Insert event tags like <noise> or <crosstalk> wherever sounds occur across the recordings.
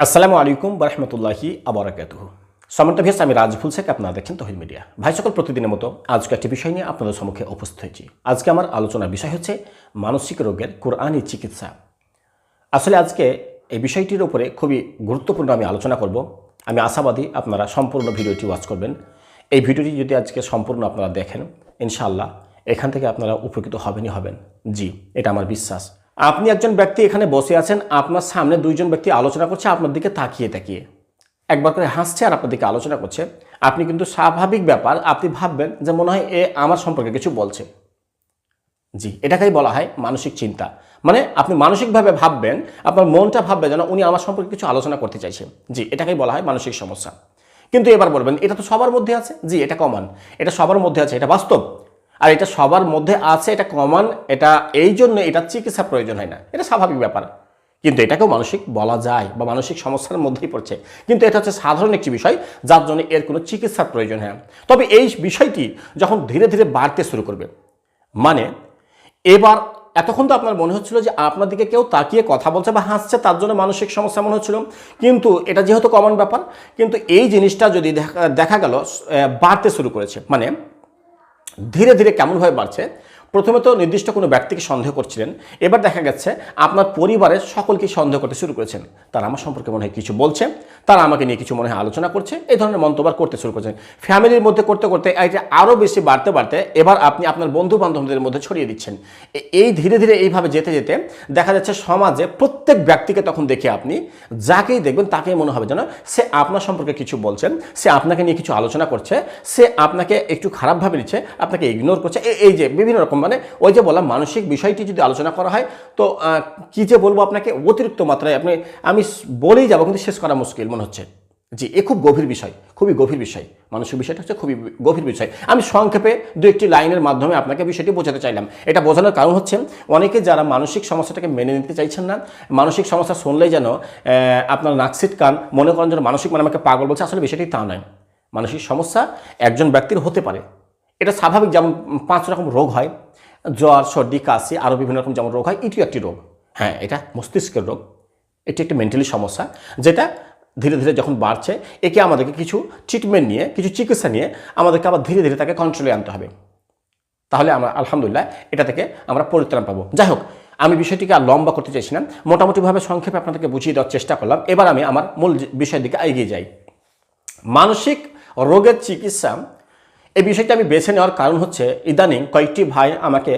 আসসালামু আলাইকুম বরহমতুল্লাহি আবরাকাত সমন্ত ভিয়াস আমি রাজভুল শেখ, আপনারা দেখছেন তহিদ মিডিয়া। ভাই সকল, প্রতিদিনের মতো আজকে একটি বিষয় নিয়ে আপনাদের সম্মুখে উপস্থিত হয়েছি। আজকে আমার আলোচনার বিষয় হচ্ছে মানসিক রোগের কোরআনী চিকিৎসা। আসলে আজকে এই বিষয়টির উপরে খুবই গুরুত্বপূর্ণ আমি আলোচনা করব। আমি আশাবাদী আপনারা সম্পূর্ণ ভিডিওটি ওয়াচ করবেন। এই ভিডিওটি যদি আজকে সম্পূর্ণ আপনারা দেখেন, ইনশাআল্লাহ এখান থেকে আপনারা উপকৃত হবেনই হবেন। জি, এটা আমার বিশ্বাস। আপনি একজন ব্যক্তি এখানে বসে আছেন, আপনার সামনে দুইজন ব্যক্তি আলোচনা করছে, আপনার দিকে তাকিয়ে তাকিয়ে। একবার করে হাসছে আর আপনার দিকে আলোচনা করছে। আপনি কিন্তু স্বাভাবিক ব্যাপার, আপনি ভাববেন যে মনে হয় এ আমার সম্পর্কে কিছু বলছে। জি, এটাকেই বলা হয় মানসিক চিন্তা। মানে আপনি মানসিকভাবে ভাববেন, আপনার মনটা ভাববে যেন উনি আমার সম্পর্কে কিছু আলোচনা করতে চাইছেন জি, এটাকেই বলা হয় মানসিক সমস্যা। কিন্তু এবার বলবেন, এটা তো সবার মধ্যে আছে? জি, এটা কমন এটা সবার মধ্যে আছে, এটা বাস্তব। আর এটা সবার মধ্যে আছে, এটা কমন এটা এই জন্য এটা চিকিৎসা প্রয়োজন হয় না। এটা স্বাভাবিক ব্যাপার। কিন্তু এটাকেও মানসিক বলা যায় বা মানসিক সমস্যার মধ্যেই পড়ছে। কিন্তু এটা হচ্ছে সাধারণ একটি বিষয়, যার জন্য এর কোনো চিকিৎসার প্রয়োজন হয়। তবে এই বিষয়টি যখন ধীরে ধীরে বাড়তে শুরু করবে মানে এবার এতক্ষণ তো আপনার মনে হচ্ছিল যে আপনার দিকে কেউ তাকিয়ে কথা বলছে বা হাসছে, তার জন্য মানসিক সমস্যা মনে হচ্ছিল। কিন্তু এটা যেহেতু কমন ব্যাপার, কিন্তু এই জিনিসটা যদি দেখা গেল বাড়তে শুরু করেছে মানে ধীরে ধীরে কেমনভাবে বাড়ছে? প্রথমে তো নির্দিষ্ট কোনো ব্যক্তিকে সন্দেহ করছিলেন। এবার দেখা গেছে আপনার পরিবারের সকলকে সন্দেহ করতে শুরু করেছেন। তারা আমার সম্পর্কে মনে হয় কিছু বলছে, তারা আমাকে নিয়ে কিছু মনে হয় আলোচনা করছে, এই ধরনের মন্তব্য করতে শুরু করেছেন। ফ্যামিলির মধ্যে করতে করতে এটা আরও বেশি বাড়তে বাড়তে এবার আপনি আপনার বন্ধু বান্ধবদের মধ্যে ছড়িয়ে দিচ্ছেন। এই ধীরে ধীরে এইভাবে যেতে যেতে দেখা যাচ্ছে সমাজে প্রত্যেক ব্যক্তিকে তখন দেখে আপনি যাকেই দেখবেন তাকেই মনে হবে যেন সে আপনার সম্পর্কে কিছু বলছেন, সে আপনাকে নিয়ে কিছু আলোচনা করছে, সে আপনাকে একটু খারাপভাবে নিচ্ছে, আপনাকে ইগনোর করছে। এই যে বিভিন্ন রকম মানে ওই যে বললাম, মানসিক বিষয়টি যদি আলোচনা করা হয়, তো কি যে বলব আপনাকে, অতিরিক্ত মাত্রায় আপনি, আমি বলেই যাব, কিন্তু শেষ করা মুশকিল মনে হচ্ছে। জি, এ খুব গভীর বিষয়, খুবই গভীর বিষয়। মানসিক বিষয়টা হচ্ছে খুবই গভীর বিষয়। আমি সংক্ষেপে দু একটি লাইনের মাধ্যমে আপনাকে বিষয়টি বোঝাতে চাইলাম। এটা বোঝানোর কারণ হচ্ছে, অনেকে যারা মানসিক সমস্যাটাকে মেনে নিতে চাইছেন না, মানসিক সমস্যা শুনলেই যেন আপনার নাকসিট কান, মনে করেন যেন মানসিক মানে আমাকে পাগল বলছে, আসলে বিষয়টি তা নয়। মানসিক সমস্যা একজন ব্যক্তির হতে পারে। এটা স্বাভাবিক যেমন পাঁচ রকম রোগ হয় জ্বর, সর্দি, কাশি আরও বিভিন্ন রকম যেমন রোগ হয়, এটিও একটি রোগ। হ্যাঁ এটা মস্তিষ্কের রোগ। এটি একটি মেন্টালি সমস্যা, যেটা ধীরে ধীরে যখন বাড়ছে, একে আমাদেরকে কিছু ট্রিটমেন্ট নিয়ে, কিছু চিকিৎসা নিয়ে আমাদেরকে আবার ধীরে ধীরে তাকে কন্ট্রোলে আনতে হবে। তাহলে আমরা, আলহামদুলিল্লাহ, এটা থেকে আমরা পরিত্রাণ পাবো। যাই হোক, আমি বিষয়টিকে আর লম্বা করতে চাইছি না। মোটামুটিভাবে সংক্ষেপে আপনাদেরকে বুঝিয়ে দেওয়ার চেষ্টা করলাম। এবার আমি আমার মূল বিষয়ের দিকে এগিয়ে যাই। মানসিক রোগের চিকিৎসা এই বিষয়টি আমি বেছে নেওয়ার কারণ হচ্ছে ইদানিং কয়েকটি ভাই আমাকে,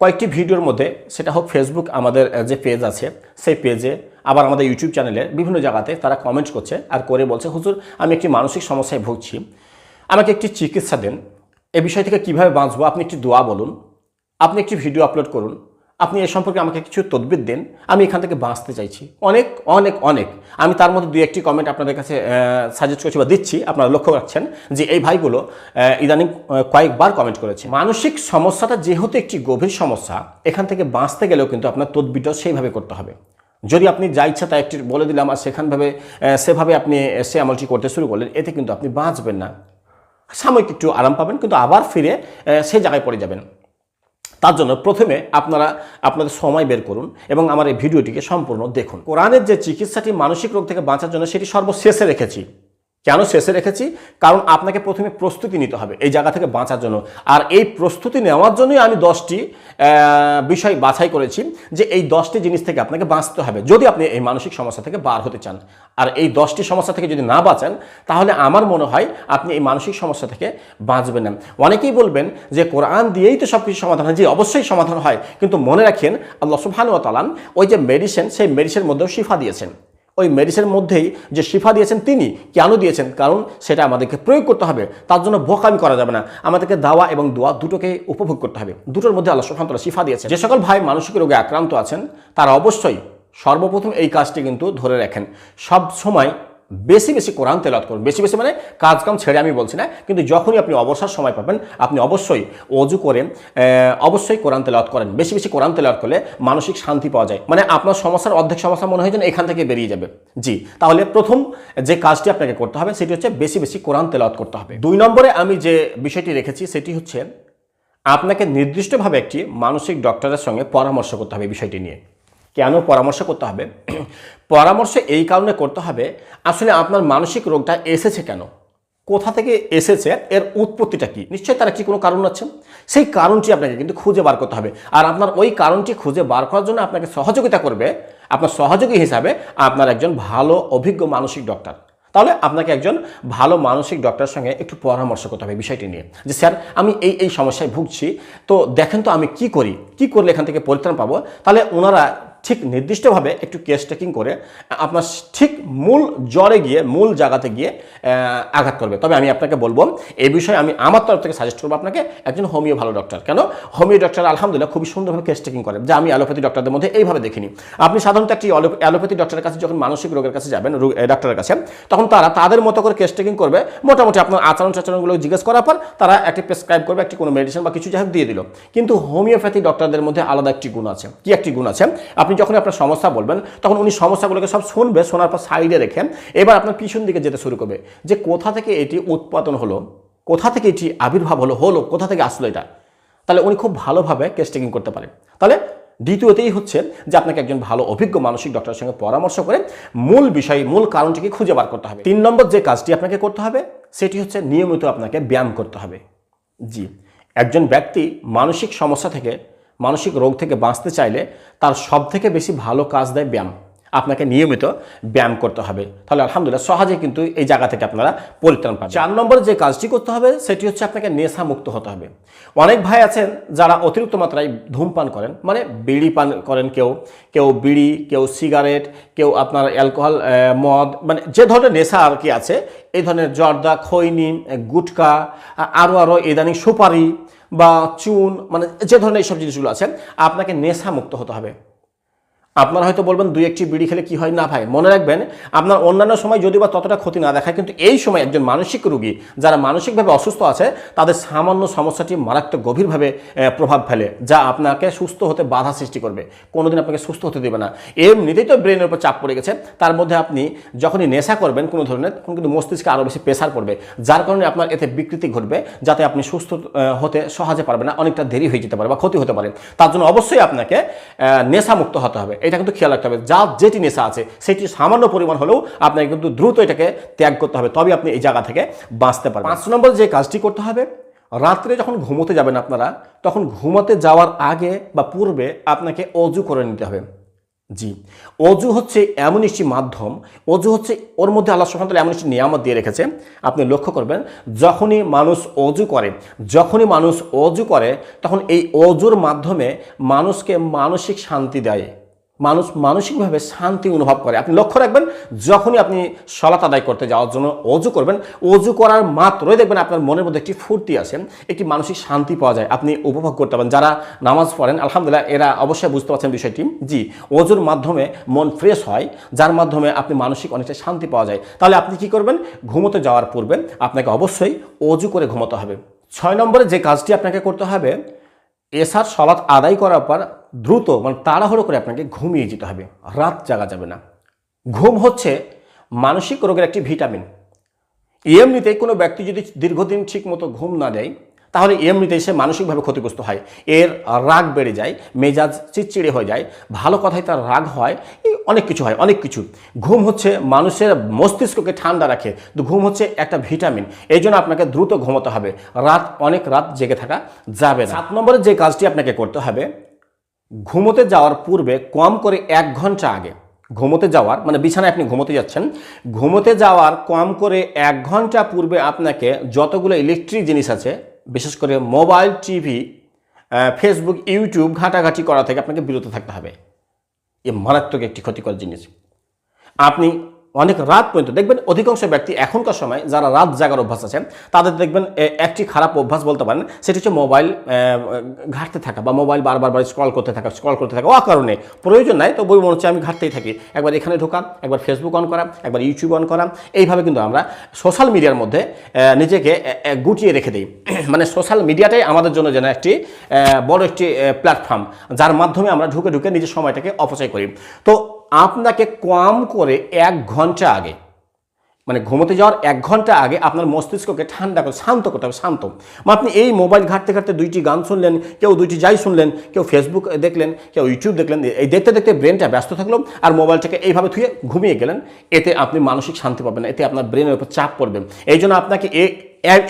কয়েকটি ভিডিওর মধ্যে, সেটা হোক ফেসবুক আমাদের যে পেজ আছে, সেই পেজে আবার আমাদের ইউটিউব চ্যানেলে বিভিন্ন জায়গাতে তারা কমেন্ট করছে আর করে বলছে, হুজুর, আমি একটি মানসিক সমস্যায় ভুগছি। আমাকে একটি চিকিৎসা দেন। এ বিষয় থেকে কীভাবে বাঁচবো? আপনি একটি দোয়া বলুন। আপনি একটি ভিডিও আপলোড করুন। আপনি এ সম্পর্কে আমাকে কিছু তদবির দেন, আমি এখান থেকে বাঁচতে চাইছি। অনেক অনেক অনেক। আমি তার মধ্যে দুই একটি কমেন্ট আপনাদের কাছে সাজেস্ট করছি বা দিচ্ছি। আপনারা লক্ষ্য রাখছেন যে এই ভাইগুলো ইদানিং কয়েকবার কমেন্ট করেছে। মানসিক সমস্যাটা যেহেতু একটি গভীর সমস্যা, এখান থেকে বাঁচতে গেলেও কিন্তু আপনার তদবিরটাও সেইভাবে করতে হবে। যদি আপনি যা ইচ্ছা তা একটি বলে দিলাম আর সেখানভাবে সেভাবে আপনি সে আমলটি করতে শুরু করলেন, এতে কিন্তু আপনি বাঁচবেন না। সাময়িক একটু আরাম পাবেন, কিন্তু আবার ফিরে সেই জায়গায় পড়ে যাবেন। তার জন্য প্রথমে আপনারা, আপনাদের সময় বের করুন এবং আমার এই ভিডিওটিকে সম্পূর্ণ দেখুন। কোরআনের যে চিকিৎসাটি মানসিক রোগ থেকে বাঁচার জন্য সেটি সর্বশেষে রেখেছি। কেন শেষে রেখেছি? কারণ আপনাকে প্রথমে প্রস্তুতি নিতে হবে এই জায়গা থেকে বাঁচার জন্য। আর এই প্রস্তুতি নেওয়ার জন্যই আমি দশটি বিষয় বাছাই করেছি যে এই দশটি জিনিস থেকে আপনাকে বাঁচতে হবে যদি আপনি এই মানসিক সমস্যা থেকে বার হতে চান। আর এই দশটি সমস্যা থেকে যদি না বাঁচান, তাহলে আমার মনে হয় আপনি এই মানসিক সমস্যা থেকে বাঁচবেন না। অনেকেই বলবেন যে কোরআন দিয়েই তো সব কিছু সমাধান হয়। যে অবশ্যই সমাধান হয়। কিন্তু মনে রাখেন, আল্লাহ সুবহানাহু ওয়া তাআলা ওই যে মেডিসিন সেই মেডিসিনের মধ্যেও শিফা দিয়েছেন। ওই মেডিসিনের মধ্যেই যে শিফা দিয়েছেন তিনি, কেন দিয়েছেন? কারণ সেটা আমাদেরকে প্রয়োগ করতে হবে। তার জন্য বোকামি করা যাবে না। আমাদেরকে দাওয়া এবং দোয়া দুটোকে উপভোগ করতে হবে। দুটোর মধ্যে আল্লাহ ওয়া শিফা দিয়েছেন। যে সকল ভাই মানসিক রোগে আক্রান্ত আছেন, তারা অবশ্যই সর্বপ্রথম এই কাজটি কিন্তু ধরে রাখেন। সব সময় বেশি বেশি কোরআন তেলাওয়াত করুন। বেশি বেশি মানে কাজকাম ছেড়ে আমি বলছি না, কিন্তু যখনই আপনি অবসর সময় পাবেন, আপনি অবশ্যই অজু করেন অবশ্যই কোরআন তেলাওয়াত করেন। বেশি বেশি কোরআন তেলাওয়াত করলে মানসিক শান্তি পাওয়া যায়। মানে আপনার সমস্যার অর্ধেক সমস্যা মনে হয় যেন এখান থেকে বেরিয়ে যাবে। জি, তাহলে প্রথম যে কাজটি আপনাকে করতে হবে, সেটি হচ্ছে বেশি বেশি কোরআন তেলাওয়াত করতে হবে। দুই নম্বরে আমি যে বিষয়টি রেখেছি, সেটি হচ্ছে আপনাকে নির্দিষ্টভাবে একটি মানসিক ডক্টরের সঙ্গে পরামর্শ করতে হবে বিষয়টি নিয়ে। কেন পরামর্শ করতে হবে? পরামর্শ এই কারণে করতে হবে, আসলে আপনার মানসিক রোগটা এসেছে কেন? কোথা থেকে এসেছে? এর উৎপত্তিটা কি? নিশ্চয়ই তার কি কোনো কারণ আছে সেই কারণটি আপনাকে কিন্তু খুঁজে বার করতে হবে। আর আপনার ওই কারণটি খুঁজে বার করার জন্য আপনাকে সহযোগিতা করবে, আপনার সহযোগী হিসাবে আপনার একজন ভালো, অভিজ্ঞ মানসিক ডক্টর। তাহলে আপনাকে একজন ভালো মানসিক ডক্টরের সঙ্গে একটু পরামর্শ করতে হবে বিষয়টি নিয়ে। যে স্যার, আমি এই এই সমস্যায় ভুগছি, তো দেখেন তো আমি কি করি? কি করলে এখান থেকে পরিত্রাণ পাবো? তাহলে ওনারা ঠিক নির্দিষ্টভাবে একটু কেস টেকিং করে আপনার ঠিক মূল জ্বরে গিয়ে, মূল জায়গাতে গিয়ে আঘাত করবে। তবে আমি আপনাকে বলব, এই বিষয়ে আমি আমার তরফ থেকে সাজেস্ট করব আপনাকে একজন হোমিও ভালো ডক্টর কেন? হোমিও ডক্টর আলহামদুলিল্লাহ খুবই সুন্দরভাবে কেস টেকিং করে, যা আমি অ্যালোপ্যাথি ডক্টরদের মধ্যে এইভাবে দেখিনি। আপনি সাধারণত একটি অ্যালো- অ্যালোপ্যাথি ডক্টরের কাছে যখন মানসিক রোগের কাছে যাবেন ডক্টরের কাছে, তখন তারা তাদের মতো করে কেস টেকিং করবে। মোটামুটি আপনার আচরণ চাচরণগুলো জিজ্ঞেস করার পর তারা একটি প্রেসক্রাইব করবে, একটি কোনো মেডিসিন বা কিছু যাই দিয়ে দিল। কিন্তু হোমিওপ্যাথি ডক্টরদের মধ্যে আলাদা একটি গুণ আছে। কি একটি গুণ আছে? আপনি যখন আপনার সমস্যা বলবেন, তখন উনি সমস্যাগুলোকে সব শুনবে, শোনার পর সাইডে রেখে এবার আপনার পিছন দিকে যেতে শুরু করবে। যে কোথা থেকে এটি উৎপাদন হলো, কোথা থেকে এটি আবির্ভাব হলো হলো, কোথা থেকে আসলো এটা? তাহলে উনি খুব ভালোভাবে কেস টেকিং করতে পারেন। তাহলে দ্বিতীয়তেই হচ্ছে যে আপনাকে একজন ভালো, অভিজ্ঞ মানসিক ডক্টরের সঙ্গে পরামর্শ করে মূল বিষয়, মূল কারণটিকে খুঁজে বার করতে হবে। তিন নম্বর যে কাজটি আপনাকে করতে হবে, সেটি হচ্ছে নিয়মিত আপনাকে ব্যায়াম করতে হবে। জি, একজন ব্যক্তি মানসিক সমস্যা থেকে মানসিক রোগ থেকে বাঁচতে চাইলে তার সব থেকে বেশি ভালো কাজ দেয় ব্যায়াম। আপনাকে নিয়মিত ব্যায়াম করতে হবে। তাহলে আলহামদুলিল্লাহ সহজে কিন্তু এই জায়গা থেকে আপনারা পরিত্রাণ পাবেন। চার নম্বরে যে কাজটি করতে হবে, সেটি হচ্ছে আপনাকে নেশা মুক্ত হতে হবে। অনেক ভাই আছেন যারা অতিরিক্ত মাত্রায় ধূমপান করেন মানে বিড়ি পান করেন কেউ। কেউ বিড়ি, কেউ সিগারেট, কেউ আপনার অ্যালকোহল মদ মানে যে ধরনের নেশা আর কি আছে, এই ধরনের জর্দা, খৈনি, গুটকা আরও আরও ইদানিং সুপারি বা চুন মানে যে ধরনের এইসব জিনিসগুলো আছে আপনাকে নেশা মুক্ত হতে হবে। আপনারা হয়তো বলবেন দুই একটি বিড়ি খেলে কি হয়? না ভাই, মনে রাখবেন আপনার অন্যান্য সময় যদি বা ততটা ক্ষতি না দেখায়, কিন্তু এই সময় একজন মানসিক রোগী যারা মানসিকভাবে অসুস্থ আছে, তাদের সামান্য সমস্যাটি মারাত্মক গভীরভাবে প্রভাব ফেলে, যা আপনাকে সুস্থ হতে বাধা সৃষ্টি করবে। কোনোদিন আপনাকে সুস্থ হতে দেবে না। এমনিতেই তো ব্রেনের উপর চাপ পড়ে গেছে। তার মধ্যে আপনি যখনই নেশা করবেন কোনো ধরনের, তখন কিন্তু মস্তিষ্কে আরও বেশি প্রেশার পড়বে, যার কারণে আপনার এতে বিকৃতি ঘটবে, যাতে আপনি সুস্থ হতে সহজে পারবে না, অনেকটা দেরি হয়ে যেতে পারে বা ক্ষতি হতে পারে। তার জন্য অবশ্যই আপনাকে নেশামুক্ত হতে হবে। এটা কিন্তু খেয়াল রাখতে হবে। যা যেটি নেশা আছে, সেটি সামান্য পরিমাণ হলেও আপনাকে কিন্তু দ্রুত এটাকে ত্যাগ করতে হবে। তবে আপনি এই জায়গা থেকে বাঁচতে পারবেন। পাঁচ নম্বর যে কাজটি করতে হবে, রাত্রে যখন ঘুমোতে যাবেন আপনারা, তখন ঘুমাতে যাওয়ার আগে বা পূর্বে আপনাকে অজু করে নিতে হবে। জি, অজু হচ্ছে এমন একটি মাধ্যম, অজু হচ্ছে ওর মধ্যে আল্লাহ সুবহানাহু এমন একটি নিয়ামত দিয়ে রেখেছে। আপনি লক্ষ্য করবেন, যখনই মানুষ অজু করে, যখনই মানুষ অজু করে, তখন এই অজুর মাধ্যমে মানুষকে মানসিক শান্তি দেয়। মানুষ মানসিকভাবে শান্তি অনুভব করে। আপনি লক্ষ্য রাখবেন, যখনই আপনি সলাত আদায় করতে যাওয়ার জন্য অজু করবেন, অজু করার মাত্রই দেখবেন আপনার মনের মধ্যে একটি ফুর্তি আসে, একটি মানসিক শান্তি পাওয়া যায়। আপনি উপভোগ করতে পারেন। যারা নামাজ পড়েন, আলহামদুলিল্লাহ, এরা অবশ্যই বুঝতে পারছেন বিষয়টি। জি, অজুর মাধ্যমে মন ফ্রেশ হয়, যার মাধ্যমে আপনি মানসিক অনেকটা শান্তি পাওয়া যায়। তাহলে আপনি কি করবেন? ঘুমোতে যাওয়ার পূর্বে আপনাকে অবশ্যই অজু করে ঘুমোতে হবে। ছয় নম্বরে যে কাজটি আপনাকে করতে হবে এসার সলাৎ আদায় করার পর দ্রুত মানে তাড়াহুড়ো করে আপনাকে ঘুমিয়ে যেতে হবে, রাত জাগা যাবে না। ঘুম হচ্ছে মানসিক রোগের একটি ভিটামিন। এমনিতেই কোনো ব্যক্তি যদি দীর্ঘদিন ঠিক মতো ঘুম না দেয় তাহলে এমনিতেই সে মানসিকভাবে ক্ষতিগ্রস্ত হয়। এর রাগ বেড়ে যায়, মেজাজ চিড়চিড়ে হয়ে যায়, ভালো কথায় তার রাগ হয় অনেক কিছু হয়, অনেক কিছু। ঘুম হচ্ছে মানুষের মস্তিষ্ককে ঠান্ডা রাখে, তো ঘুম হচ্ছে একটা ভিটামিন, এই জন্য আপনাকে দ্রুত ঘুমোতে হবে। রাত, অনেক রাত জেগে থাকা যাবে না। সাত নম্বরে যে কাজটি আপনাকে করতে হবে, ঘুমোতে যাওয়ার পূর্বে কম করে এক ঘণ্টা আগে, ঘুমোতে যাওয়ার মানে বিছানায় আপনি ঘুমোতে যাচ্ছেন, ঘুমোতে যাওয়ার কম করে এক ঘণ্টা পূর্বে আপনাকে যতগুলো ইলেকট্রিক জিনিস আছে বিশেষ করে মোবাইল টিভি ফেসবুক, ইউটিউব ঘাটাঘাটি করা থেকে আপনাকে বিরত থাকতে হবে। এ মারাত্মক একটি ক্ষতিকর জিনিস। আপনি অনেক রাত পর্যন্ত। দেখবেন অধিকাংশ ব্যক্তি এখনকার সময় যারা রাত জাগার অভ্যাস আছে, তাদের দেখবেন একটি খারাপ অভ্যাস বলতে পারেন, সেটি হচ্ছে মোবাইল ঘাঁটতে থাকা বা মোবাইল বারবার বার স্ক্রল করতে থাকা স্ক্রল করতে থাকা ও কারণে প্রয়োজন নাই তো বই মনে হচ্ছে আমি ঘাটতেই থাকি। একবার এখানে ঢোকা, একবার ফেসবুক অন করা, একবার ইউটিউব অন করা। এইভাবে কিন্তু আমরা সোশ্যাল মিডিয়ার মধ্যে নিজেকে গুটিয়ে রেখে দিই। <clears throat> মানে সোশ্যাল মিডিয়াটাই আমাদের জন্য যেন একটি বড় একটি প্ল্যাটফর্ম যার মাধ্যমে আমরা ঢুকে ঢুকে নিজের সময়টাকে অপচয় করি। তো আপনাকে কম করে এক ঘণ্টা আগে মানে ঘুমোতে যাওয়ার এক ঘণ্টা আগে আপনার মস্তিষ্ককে ঠান্ডা করে, শান্ত করতে হবে, শান্ত। মানে আপনি এই মোবাইল ঘাটতে ঘাটতে দুইটি গান শুনলেন, কেউ দুইটি যাই শুনলেন, কেউ ফেসবুক দেখলেন, কেউ ইউটিউব দেখলেন, এই দেখতে দেখতে ব্রেনটা ব্যস্ত থাকল আর মোবাইলটাকে এইভাবে থুয়ে ঘুমিয়ে গেলেন। এতে আপনি মানসিক শান্তি পাবেন না, এতে আপনার ব্রেনের উপর চাপ পড়বেন এই জন্য আপনাকে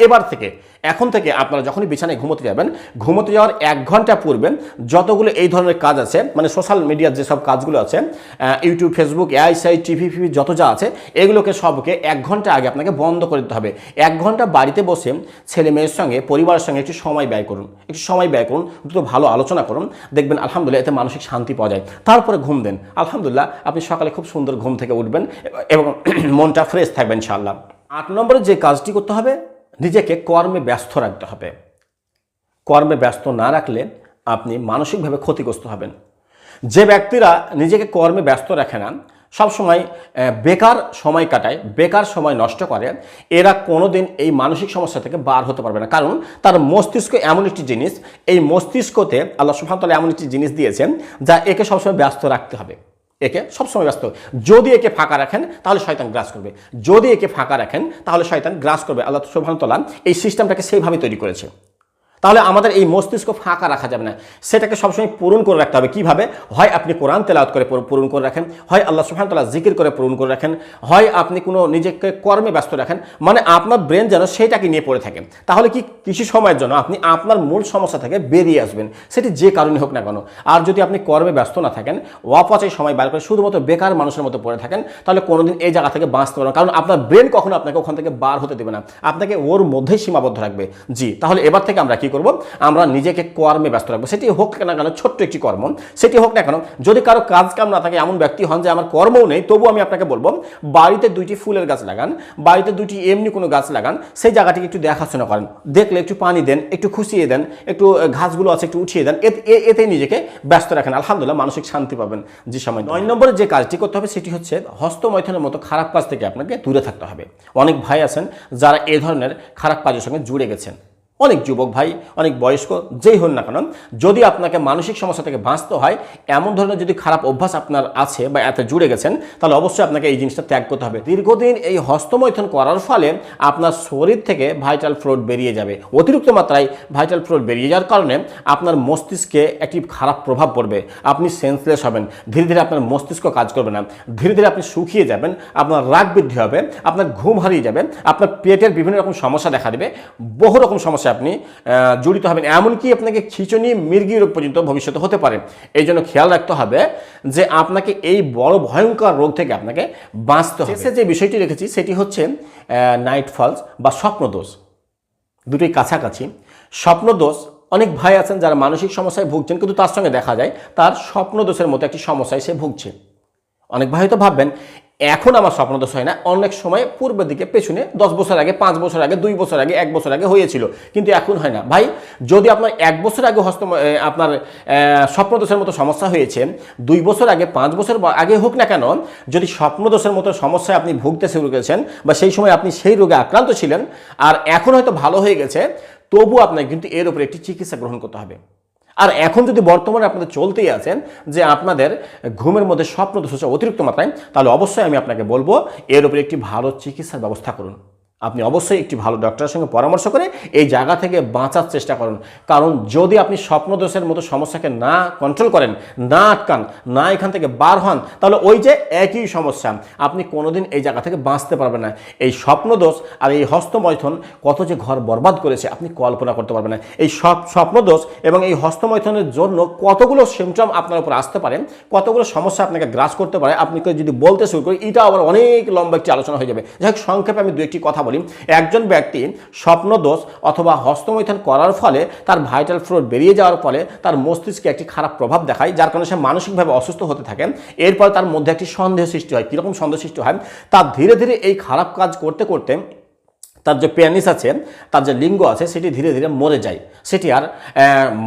এবার থেকে এখন থেকে আপনারা যখনই বিছানায় ঘুমোতে যাবেন, ঘুমোতে যাওয়ার এক ঘণ্টা পূর্বে যতগুলো এই ধরনের কাজ আছে মানে সোশ্যাল মিডিয়ার যেসব কাজগুলো আছে ইউটিউব ফেসবুক এআই টিভি ফিভি যত যা আছে, এগুলোকে সবকে এক ঘণ্টা আগে আপনাকে বন্ধ করে দিতে হবে। এক ঘণ্টা বাড়িতে বসে ছেলে মেয়ের সঙ্গে, পরিবারের সঙ্গে একটু সময় ব্যয় করুন। একটু সময় ব্যয় করুন দুটো ভালো আলোচনা করুন। দেখবেন আলহামদুলিল্লাহ এতে মানসিক শান্তি পাওয়া যায়। তারপরে ঘুম দেন। আলহামদুলিল্লাহ, আপনি সকালে খুব সুন্দর ঘুম থেকে উঠবেন এবং <clears throat> মনটা ফ্রেশ থাকবেন ইনশাআল্লাহ। আট নম্বরে যে কাজটি করতে হবে নিজেকে কর্মে ব্যস্ত রাখতে হবে। কর্মে ব্যস্ত না রাখলে আপনি মানসিকভাবে ক্ষতিগ্রস্ত হবেন। যে ব্যক্তিরা নিজেকে কর্মে ব্যস্ত রাখে না, সবসময় বেকার সময় কাটায়, বেকার সময় নষ্ট করে, এরা কোনোদিন এই মানসিক সমস্যা থেকে বার হতে পারবে না। কারণ তার মস্তিষ্ক এমন একটি জিনিস, এই মস্তিষ্কতে আল্লাহ সুফান্তলা এমন একটি জিনিস দিয়েছেন যা একে সবসময় ব্যস্ত রাখতে হবে। একে সবসময় ব্যস্ত। যদি একে ফাঁকা রাখেন, তাহলে শয়তান গ্রাস করবে। যদি একে ফাঁকা রাখেন, তাহলে শয়তান গ্রাস করবে। আল্লাহ সুবহানাহু এই সিস্টেমটাকে সেইভাবে তৈরি করেছে। তাহলে আমাদের এই মস্তিষ্ক ফাঁকা রাখা যাবে না। সেটাকে সবসময় পূরণ করে রাখতে হবে। কীভাবে? হয় আপনি কোরআন তেলাওয়াত করে পূরণ করে রাখেন, হয় আল্লাহ তাআলা জিকির করে পূরণ করে রাখেন, হয় আপনি কোনো নিজেকে কর্মে ব্যস্ত রাখেন মানে আপনার ব্রেন যেন সেইটাকে নিয়ে পড়ে থাকে। তাহলে কি কিছু সময়ের জন্য আপনি আপনার মূল সমস্যা থেকে বেরিয়ে আসবেন। সেটি যে কারণে হোক না কেন। আর যদি আপনি কর্মে ব্যস্ত না থাকেন, অপচয় সময় বার করে শুধুমাত্র বেকার মানুষের মতো পড়ে থাকেন, তাহলে কোনোদিন এই জায়গা থেকে বাঁচতে পারবেন। কারণ আপনার ব্রেন কখনো আপনাকে ওখান থেকে বার হতে দেবে না। আপনাকে ওর মধ্যেই সীমাবদ্ধ রাখবে। জি, তাহলে এবার থেকে আমরা কি করব? আমরা নিজেকে কর্মে ব্যস্ত রাখব। সেটি হোক না কেন ছোট্ট একটি কর্ম। সেটি হোক না কেন যদি কারও কাজ কাম না থাকে এমন ব্যক্তি হন যে আমার কর্মও নেই তবু আমি আপনাকে বলব বাড়িতে দুইটি ফুলের গাছ লাগান বাড়িতে দুইটি এমনি কোনো গাছ লাগান সেই জায়গাটিকে একটু দেখাশোনা করেন। দেখলে একটু পানি দেন একটু খুশিয়ে দেন একটু ঘাসগুলো আছে একটু উঠিয়ে দেন এতে নিজেকে ব্যস্ত রাখেন। আলহামদুলিল্লাহ মানসিক শান্তি পাবেন যে সময় নয় নম্বরে যে কাজটি করতে হবে সেটি হচ্ছে হস্তমৈথনের মতো খারাপ কাজ থেকে আপনাকে দূরে থাকতে হবে। অনেক ভাই আছেন যারা এ ধরনের খারাপ কাজের সঙ্গে জুড়ে গেছেন। অনেক যুবক ভাই, অনেক বয়স্ক, যেই হন না কেন, যদি আপনাকে মানসিক সমস্যা থেকে বাঁচতে হয়, এমন ধরনের যদি খারাপ অভ্যাস আপনার আছে বা এতে জুড়ে গেছেন, তাহলে অবশ্যই আপনাকে এই জিনিসটা ত্যাগ করতে হবে। দীর্ঘদিন এই হস্তমৈথন করার ফলে আপনার শরীর থেকে ভাইটাল ফ্লোড বেরিয়ে যাবে। অতিরিক্ত মাত্রায় ভাইটাল ফ্লোড বেরিয়ে যাওয়ার কারণে আপনার মস্তিষ্কে একটি খারাপ প্রভাব পড়বে। আপনি সেন্সলেস হবেন। ধীরে ধীরে আপনার মস্তিষ্ক কাজ করবে না। ধীরে ধীরে আপনি শুকিয়ে যাবেন, আপনার রাগ বৃদ্ধি হবে, আপনার ঘুম হারিয়ে যাবে, আপনার পেটের বিভিন্ন রকম সমস্যা দেখা দেবে, বহু রকম সমস্যা আপনি আহ, জড়িত হবেন। এমনকি আপনাকে খিচুনি মির্গি রোগ পর্যন্ত ভবিষ্যতে হতে পারে। এই জন্য খেয়াল রাখতে হবে যে আপনাকে এই বড় ভয়ঙ্কর রোগ থেকে আপনাকে বাঁচতে হবে। যে বিষয়টি রেখেছি সেটি হচ্ছে নাইট ফলস বা স্বপ্নদোষ দুটোই কাছাকাছি। স্বপ্নদোষ অনেক ভাই আছেন যারা মানসিক সমস্যায় ভুগছেন কিন্তু তার সঙ্গে দেখা যায় তার স্বপ্নদোষের মতো একটি সমস্যায় সে ভুগছে। অনেক ভাই হয়তো ভাববেন এখন আমার স্বপ্নদোষ হয় না। অনেক সময় পূর্বের দিকে পেছনে দশ বছর আগে, পাঁচ বছর আগে, দুই বছর আগে, এক বছর আগে হয়েছিল, কিন্তু এখন হয় না। ভাই, যদি আপনার এক বছর আগে হস্ত আপনার স্বপ্নদোষের মতো সমস্যা হয়েছে, দুই বছর আগে, পাঁচ বছর আগে হোক না কেন, যদি স্বপ্নদোষের মতো সমস্যায় আপনি ভুগতে শুরু করেছেন বা সেই সময় আপনি সেই রোগে আক্রান্ত ছিলেন, আর এখন হয়তো ভালো হয়ে গেছে তবু আপনাকে কিন্তু এর উপরে একটি চিকিৎসা গ্রহণ করতে হবে। আর এখন যদি বর্তমানে আপনাদের চলতেই আছেন যে আপনাদের ঘুমের মধ্যে স্বপ্ন দোষ অতিরিক্ত মাত্রায়, তাহলে অবশ্যই আমি আপনাকে বলব, এর উপরে একটি ভালো চিকিৎসার ব্যবস্থা করুন। আপনি অবশ্যই একটি ভালো ডক্টরের সঙ্গে পরামর্শ করে এই জায়গা থেকে বাঁচার চেষ্টা করুন। কারণ যদি আপনি স্বপ্নদোষের মতো সমস্যাকে না কন্ট্রোল করেন, না আটকান, না এখান থেকে বার হন, তাহলে ওই যে একই সমস্যা, আপনি কোনোদিন এই জায়গা থেকে বাঁচতে পারবেন না। এই স্বপ্নদোষ আর এই হস্তমৈথন কত যে ঘর বরবাদ করেছে, আপনি কল্পনা করতে পারবেন না। এই সব স্বপ্নদোষ এবং এই হস্তমৈথনের জন্য কতগুলো সিমটম আপনার উপর আসতে পারে, কতগুলো সমস্যা আপনাকে গ্রাস করতে পারে আপনাকে যদি বলতে শুরু করি এটা আবার অনেক লম্বা একটি আলোচনা হয়ে যাবে। যাই হোক, সংক্ষেপে আমি দু একটি কথা বলি, একজন ব্যক্তি স্বপ্নদোষ অথবা হস্তমৈথন করার ফলে তার ভাইটাল ফ্লোর বেরিয়ে যাওয়ার ফলে তার মস্তিষ্কে একটি খারাপ প্রভাব দেখায়, যার কারণে সে মানসিকভাবে অসুস্থ হতে থাকে। এরপর তার মধ্যে একটি সন্দেহ সৃষ্টি হয়। কীরকম সন্দেহ সৃষ্টি হয়? তা ধীরে ধীরে এই খারাপ কাজ করতে করতে তার যে প্যানিস আছে, তার যে লিঙ্গ আছে, সেটি ধীরে ধীরে মরে যায়। সেটি আর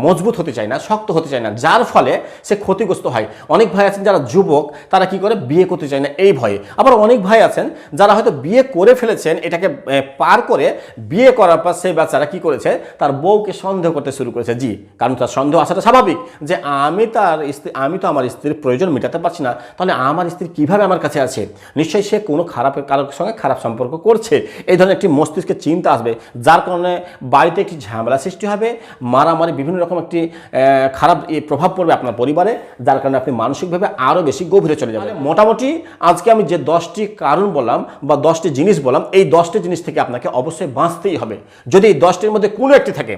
মজবুত হতে চায় না, শক্ত হতে চায় না, যার ফলে সে ক্ষতিগ্রস্ত হয়। অনেক ভাই আছেন যারা যুবক, তারা কি করে? বিয়ে করতে চায় না এই ভয়ে। আবার অনেক ভাই আছেন যারা হয়তো বিয়ে করে ফেলেছেন, এটাকে পার করে বিয়ে করার পর সেই বাচ্চারা কি করেছে? তার বউকে সন্দেহ করতে শুরু করেছে। জি, কারণ তার সন্দেহ আসাটা স্বাভাবিক যে আমি তার স্ত্রী, আমি তো আমার স্ত্রীর প্রয়োজন মেটাতে পারছি না। তাহলে আমার স্ত্রী কীভাবে আমার কাছে আছে? নিশ্চয়ই সে কোনো খারাপ কারোর সঙ্গে খারাপ সম্পর্ক করছে। এই ধরনের একটি মস্তিষ্কে চিন্তা আসবে যার কারণে বাড়িতে একটি ঝামেলা সৃষ্টি হবে মারামারি বিভিন্ন রকম একটি খারাপ প্রভাব পড়বে আপনার পরিবারে যার কারণে আপনি মানসিকভাবে আরও বেশি গভীরে চলে যাবেন। মোটামুটি আজকে আমি যে দশটি কারণ বললাম বা দশটি জিনিস বললাম এই দশটি জিনিস থেকে আপনাকে অবশ্যই বাঁচতেই হবে। যদি এই দশটির মধ্যে কোনো একটি থাকে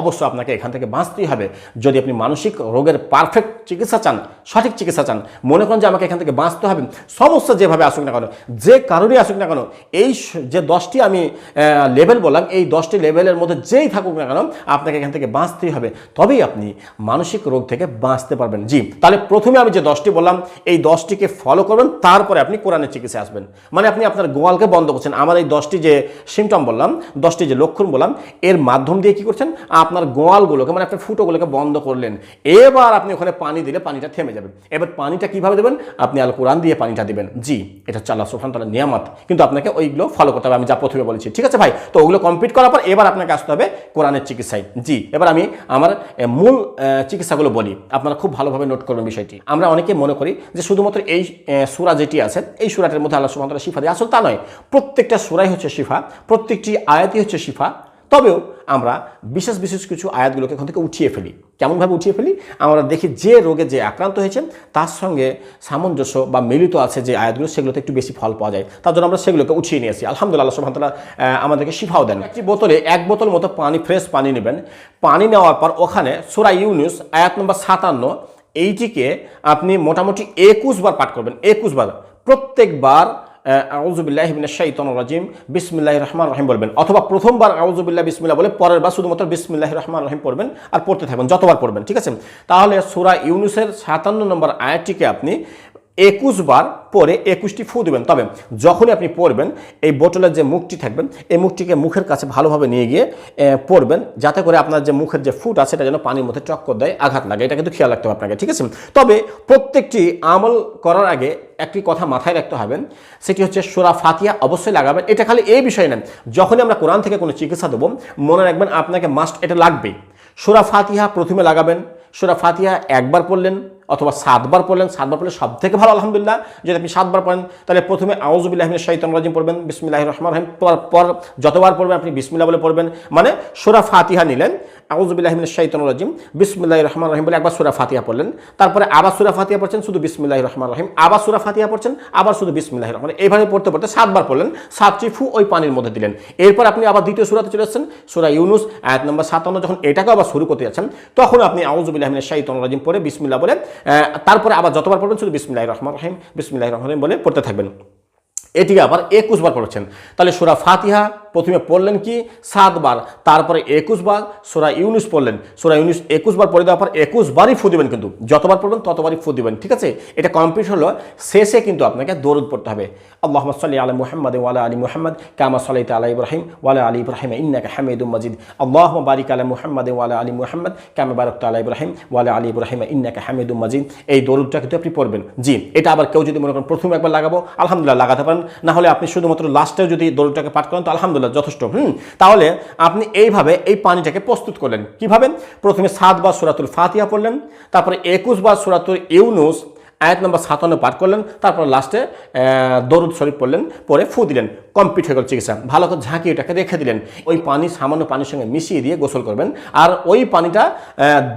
অবশ্যই আপনাকে এখান থেকে বাঁচতেই হবে। যদি আপনি মানসিক রোগের পারফেক্ট চিকিৎসা চান, সঠিক চিকিৎসা চান, মনে করেন যে আমাকে এখান থেকে বাঁচতে হবে, সমস্যা যেভাবে আসুক না কেন, যে কারণেই আসুক না কেন, এই যে দশটি আমি লেভেল বললাম, এই দশটি লেভেলের মধ্যে যেই থাকুক না কেন, আপনাকে এখান থেকে বাঁচতেই হবে। তবেই আপনি মানসিক রোগ থেকে বাঁচতে পারবেন। জি, তাহলে প্রথমে আমি যে দশটি বললাম, এই দশটিকে ফলো করবেন, তারপরে আপনি কোরআনের চিকিৎসা আসবেন। মানে আপনি আপনার গোয়ালকে বন্ধ করছেন। আমার এই দশটি যে সিমটম বললাম, দশটি যে লক্ষণ বললাম, এর মাধ্যম দিয়ে কি করছেন? আপনার গোয়ালগুলোকে মানে আপনার ফুটোগুলোকে বন্ধ করলেন। এবার আপনি ওখানে পানি দিলে পানিটা থেমে যাবে। এবার পানিটা কীভাবে দেবেন? আপনি আল কোরআন দিয়ে পানিটা দিবেন। জি, এটা হচ্ছে সুফান তালা নিয়ামত। কিন্তু আপনাকে ওইগুলো ফলো করতে হবে। আমি যা প্রথমে বলেছি। ঠিক আছে ভাই? তো ওগুলো কমপ্লিট করার পর এবার আপনাকে আসতে হবে কোরআনের চিকিৎসায়। জি, এবার আমি আমার মূল চিকিৎসাগুলো বলি। আপনারা খুব ভালোভাবে নোট করবেন বিষয়টি। আমরা অনেকে মনে করি যে শুধুমাত্র এই সূরা যেটি আছে, এই সূরাটার মধ্যে আল্লাহ ওয়া তাআলা শিফা দিয়ে আসল তা নয়। প্রত্যেকটা সুরাই হচ্ছে শিফা, প্রত্যেকটি আয়াতই হচ্ছে শিফা তবেও আমরা বিশেষ বিশেষ কিছু আয়াতগুলোকে এখান থেকে উঠিয়ে ফেলি। কেমনভাবে উঠিয়ে ফেলি? আমরা দেখি যে রোগে যে আক্রান্ত হয়েছেন তার সঙ্গে সামঞ্জস্য বা মিলিত আছে যে আয়াতগুলো, সেগুলোতে একটু বেশি ফল পাওয়া যায়। তার জন্য আমরা সেগুলোকে উঠিয়ে নিয়ে আসি। আলহামদুলিল্লাহ সুবহানাহু আমাদেরকে শিফাও দেন। একটি বোতলে, এক বোতল মতো পানি, ফ্রেশ পানি নেবেন। পানি নেওয়ার পর ওখানে সুরা ইউনুস, আয়াত নম্বর সাতান্ন, এইটিকে আপনি মোটামুটি একুশ বার পাঠ করবেন। একুশ বার। প্রত্যেকবার আউজুবিল্লাহ শাহিতন রাজিম। বিসমিল্লাহ রহমান রহিম বলবেন। অথবা প্রথমবার আউজুবিল্লাহ বিসমিল্লা বলে পরের বার শুধুমাত্র বিসমিল্লাহ রহমান রহিম পড়বেন আর পড়তে থাকবেন, যতবার পড়বেন, ঠিক আছে? তাহলে সুরা ইউনুসের সাতান্ন নম্বর আয়াতটিকে আপনি একুশ বার পরে একুশটি ফু দেবেন। তবে যখনই আপনি পড়বেন এই বোতলের যে মুখটি থাকবেন এই মুখটিকে মুখের কাছে ভালোভাবে নিয়ে গিয়ে পড়বেন যাতে করে আপনার যে মুখের যে ফুট আছে সেটা যেন পানির মধ্যে চক্কর দেয়, আঘাত লাগে। এটা কিন্তু খেয়াল রাখতে হবে আপনাকে, ঠিক আছে? তবে প্রত্যেকটি আমল করার আগে একটি কথা মাথায় রাখতে হবেন সেটি হচ্ছে সোরা ফাতিয়া অবশ্যই লাগাবেন। এটা খালি এই বিষয় নেন, যখনই আমরা কোরআন থেকে কোনো চিকিৎসা দেবো, মনে রাখবেন আপনাকে মাস্ট এটা লাগবেই। সোরা ফাতিহা প্রথমে লাগাবেন, সোরা ফাতিহা একবার পড়লেন অথবা সাতবার পড়লেন, সাতবার পড়লে সব থেকে ভালো, আলহামদুলিল্লাহ। যদি আপনি সাতবার পড়েন, তাহলে প্রথমে আউজুবিল্লাহমিন শাইতান রাজিম পড়বেন বিসমিল্লাহ রহমান রহিম। পর যতবার পড়বেন, আপনি বিসমিল্লা বলে পড়বেন। মানে সুরা ফাতিহা নিলেন আউজুবিল্লাহমিন শাইতান রাজিম। বিসমিল্লাহ রহমান রহিম বলে একবার সুরা ফাতিয়া পড়লেন। তারপরে আবার সুরা ফাতিয়া পড়ছেন, শুধু বিসমিল্লাহ রহমান রহিম। আবার সুরা ফাতিহা পড়ছেন, আবার শুধু বিসমিল্লাহ রহমান এইভাবে পড়তে পড়তে সাতবার পড়লেন, সাতটি ফু ওই পানির মধ্যে দিলেন। এরপর আপনি আবার দ্বিতীয় সুরাতে চলে আসছেন, সুরা ইউনুস, আয়াত নম্বর সাতান্ন, যখন এটাকে আবার শুরু করতে যাচ্ছেন, তখন আপনি আউজুবিল্লাহমিন শাইতান রাজিম পড়ে বিসমিল্লাহ বলে তারপরে আবার যতবার পড়বেন, শুধু বিসমিল্লাহ রহমান রহিম বিসমিল্লাহ রহমান রহিম বলে পড়তে থাকবেন। এটিকে আবার একুশ বার পড়েছেন। তাহলে সুরা ফাতিহা প্রথমে পড়লেন কি? সাতবার। তারপরে একুশ বার সুরা ইউনুস পড়লেন। সুরা ইউনুস একুশ বার পড়ে দেওয়ার পর একুশ বারই ফু দিবেন কিন্তু। যতবার পড়বেন ততবারই ফু দিবেন, ঠিক আছে? এটা কমপ্লিট হলো। শেষে কিন্তু আপনাকে দরুদ পড়তে হবে। আল্লাহ সাল্লি আলা মুহাম্মদ ওয়ালা আলী মোহাম্মদ কামা সাল্লাইতে আলা ইব্রাহিম ওয়ালা আলী ইব্রাহিম ইন্নাকা হামিদুম মাজিদ। আল্লাহ বারিক আলা মোহাম্মদ ওয়ালা আলী মোহাম্মদ কামা বারক আলা ইব্রাহিম ওয়ালা আলী ইব্রাহিম ইন্নাকা হামিদুম মাজিদ। এই দরুদটা কিন্তু আপনি পড়বেন। জি, এটা আবার কেউ যদি মনে করেন প্রথমে একবার লাগাবো, আলহামদুলিল্লাহ লাগাতে পারেন। না হলে আপনি শুধুমাত্র লাস্টেও যদি দরুদটাকে পাঠ করেন, তো আলহামদুলিল্লাহ যথেষ্ট, হুম? তাহলে আপনি এইভাবে এই পানিটাকে প্রস্তুত করলেন। কীভাবে প্রথমে সাতবার সুরাতুল ফাতিহা পড়লেন, তারপরে একুশ বার সুরাতুল ইউনুস, আয়াত নম্বর সাতান্ন পাঠ করলেন, তারপর লাস্টে দরুদ শরীফ পড়লেন পরে ফু দিলেন। কমপ্লিট হয়ে গেল চিকিৎসা। ভালো করে ঝাঁকিয়ে ওটাকে রেখে দিলেন। ওই পানি সামান্য পানির সঙ্গে মিশিয়ে দিয়ে গোসল করবেন। আর ওই পানিটা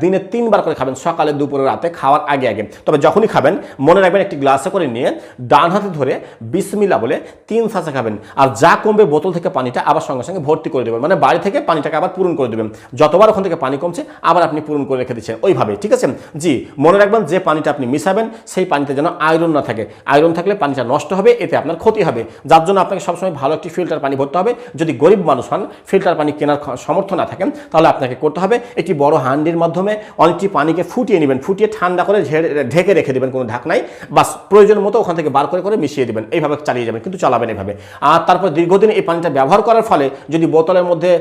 দিনে তিনবার করে খাবেন, সকালে, দুপুরে, রাতে, খাওয়ার আগে আগে। তবে যখনই খাবেন, মনে রাখবেন একটি গ্লাসে করে নিয়ে ডান হাতে ধরে বিসমিল্লা বলে তিন সাঁচা খাবেন। আর যা কমবে বোতল থেকে পানিটা আবার সঙ্গে সঙ্গে ভর্তি করে দেবেন। মানে বাড়ি থেকে পানিটাকে আবার পূরণ করে দেবেন। যতবার ওখান থেকে পানি কমছে, আবার আপনি পূরণ করে রেখে দিচ্ছেন। ওইভাবে, ঠিক আছে? জি, মনে রাখবেন যে পানিটা আপনি মিশাবেন, সেই পানিতে যেন আয়রন না থাকে। আয়রন থাকলে পানিটা নষ্ট হবে, এতে আপনার ক্ষতি হবে। যার জন্য আপনাকে সবসময় ভালো একটি ফিল্টার পানি ভরতে হবে। যদি গরিব মানুষ হন ফিল্টার পানি কেনার সামর্থ্য না থাকেন, তাহলে আপনাকে করতে হবে একটি বড় হান্ডির মাধ্যমে অনেকটি পানিকে ফুটিয়ে নেবেন। ফুটিয়ে ঠান্ডা করে ঢেকে রেখে দেবেন কোনো ঢাকনায় বাস, প্রয়োজন মতো ওখান থেকে বার করে করে মিশিয়ে দেবেন। এইভাবে চালিয়ে যাবেন, কিন্তু চালাবেন এইভাবে আর তারপর দীর্ঘদিন এই পানিটা ব্যবহার করার ফলে যদি বোতলের মধ্যে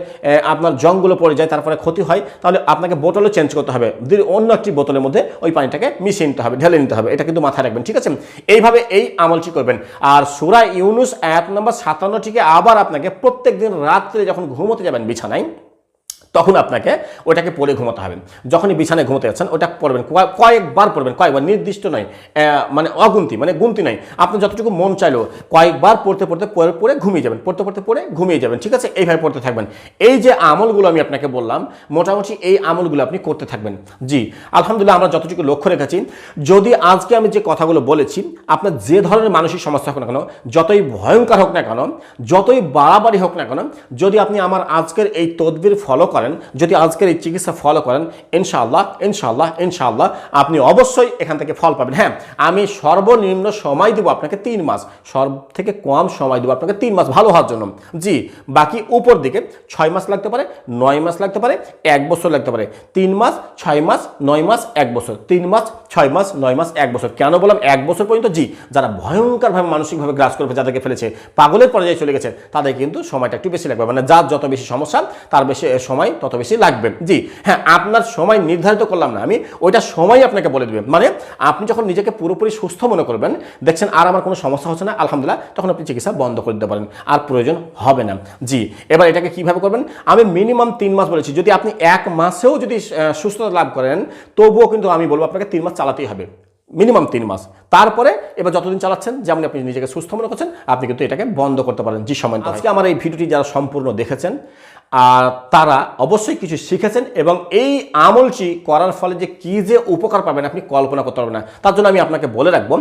আপনার জংগুলো পড়ে যায়, তারপরে ক্ষতি হয়, তাহলে আপনাকে বোতলও চেঞ্জ করতে হবে। অন্য একটি বোতলের মধ্যে ওই পানিটাকে মিশিয়ে নিতে হবে, ঢেলে নিতে হবে। এটা কিন্তু মাথায় রাখবেন, ঠিক আছে? এইভাবে এই আমলটি করবেন। আর সুরা ইউনুস এক নম্বর সাতান্নটিকে আবার আপনাকে প্রত্যেকদিন রাত্রে যখন ঘুমোতে যাবেন বিছানায় তখন আপনাকে ওটাকে পরে ঘুমাতে হবে। যখনই বিছানায় ঘুমোতে যাচ্ছেন ওটা পড়বেন। কয়েকবার পড়বেন। কয়েকবার নির্দিষ্ট নয় মানে অগুন্তি মানে গুনতি নয়। আপনি যতটুকু মন চাইলো কয়েকবার পড়তে পড়তে পড়ে পড়ে ঘুমিয়ে যাবেন। পড়তে পড়তে পড়ে ঘুমিয়ে যাবেন। ঠিক আছে? এইভাবে পড়তে থাকবেন। এই যে আমলগুলো আমি আপনাকে বললাম, মোটামুটি এই আমলগুলো আপনি করতে থাকবেন। জি, আলহামদুলিল্লাহ আমরা যতটুকু লক্ষ্য রেখেছি, যদি আজকে আমি যে কথাগুলো বলেছি, আপনার যে ধরনের মানসিক সমস্যা হোক না কেন, যতই ভয়ঙ্কর হোক না কেন, যতই বাড়াবাড়ি হোক না কেন, যদি আপনি আমার আজকের এই তদবির ফলো করেন যদি আজকের এই চিকিৎসা ফলো করেন, ইনশাআল্লাহ ইনশাআল্লাহ ইনশাআল্লাহ আপনি অবশ্যই এখান থেকে ফল পাবেন। হ্যাঁ আমি সর্বনিম্ন সময় দেবো আপনাকে তিন মাস, সব থেকে কম সময় দেবো আপনাকে তিন মাস ভালো হওয়ার জন্য। জি, বাকি উপর দিকে ছয় মাস লাগতে পারে, নয় মাস লাগতে পারে, এক বছর লাগতে পারে। তিন মাস, ছয় মাস, নয় মাস, এক বছর। তিন মাস, ছয় মাস, নয় মাস, এক বছর। কেন বললাম এক বছর পর্যন্ত? জি, যারা ভয়ঙ্করভাবে মানসিকভাবে গ্রাস করবে, যাদেরকে ফেলেছে, পাগলের পর্যায়ে চলে গেছে, তাদের কিন্তু সময়টা একটু বেশি লাগবে। মানে যার যত বেশি সমস্যা, তার বেশি সময় তত বেশি লাগবে। জি হ্যাঁ আপনার সময় নির্ধারিত করলাম না আমি, ওইটা সময় আপনাকে বলে দেবে। মানে আপনি যখন নিজেকে পুরোপুরি সুস্থ মনে করবেন, দেখছেন আর আমার কোনো সমস্যা হচ্ছে না, আলহামদুলিল্লাহ, তখন আপনি চিকিৎসা বন্ধ করে দিতে পারেন, আর প্রয়োজন হবে না। জি, এবার এটাকে কীভাবে করবেন? আমি মিনিমাম তিন মাস বলেছি, যদি আপনি এক মাসেও যদি সুস্থতা লাভ করেন, তবুও কিন্তু আমি বলব আপনাকে তিন মাস চালাতেই হবে। মিনিমাম তিন মাস। তারপরে এবার যতদিন চালাচ্ছেন, যেমন আপনি নিজেকে সুস্থ মনে করছেন, আপনি কিন্তু এটাকে বন্ধ করতে পারেন। যে সময় আজকে আমার এই ভিডিওটি যারা সম্পূর্ণ দেখেছেন তারা অবশ্যই কিছু শিখেছেন এবং এই আমলটি করার ফলে যে কি যে উপকার পাবেন আপনি কল্পনা করতে পারবেন না। তার জন্য আমি আপনাকে বলে রাখব,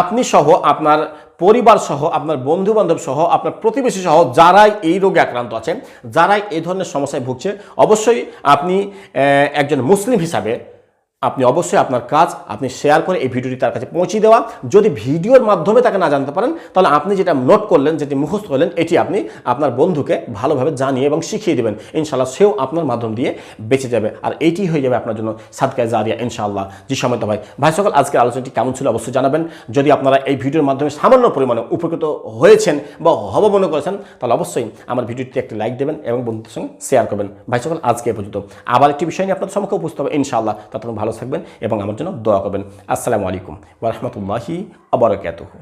আপনি সহ আপনার পরিবার সহ, আপনার বন্ধু বান্ধব সহ, আপনার প্রতিবেশী সহ যারাই এই রোগে আক্রান্ত আছেন, যারাই এই ধরনের সমস্যায় ভুগছে, অবশ্যই আপনি একজন মুসলিম হিসাবে আপনি অবশ্যই আপনার কাজ আপনি শেয়ার করে এই ভিডিওটি তার কাছে পৌঁছে দেওয়া। যদি ভিডিওর মাধ্যমে তাকে না জানতে পারেন, তাহলে আপনি যেটা নোট করলেন, যেটি মুখস্থ করলেন, এটি আপনি আপনার বন্ধুকে ভালোভাবে জানিয়ে এবং শিখিয়ে দেবেন। ইনশাল্লাহ সেও আপনার মাধ্যম দিয়ে বেঁচে যাবে। আর এইটি হয়ে যাবে আপনার জন্য সাদকায় জারিয়া, ইনশাআল্লাহ। জি সময় ভাই ভাই সকল, আজকের আলোচনাটি কেমন ছিল অবশ্যই জানাবেন। যদি আপনারা এই ভিডিওর মাধ্যমে সামান্য পরিমাণে উপকৃত হয়েছেন বা হব মনে করেছেন, তাহলে অবশ্যই আমার ভিডিওটি একটি লাইক দেবেন এবং বন্ধুদের সঙ্গে শেয়ার করবেন। ভাই সকল, আজকে পর্যন্ত। আবার একটি বিষয় নিয়ে আপনাদের সম্মুখে উপস্থিত হবে ইনশাআল্লাহ। ততক্ষণ ভালো থাকবেন এবং আমার জন্য দোয়া করবেন। আসসালামু আলাইকুম ওরহমতুল্লাহি আবরকাতুহু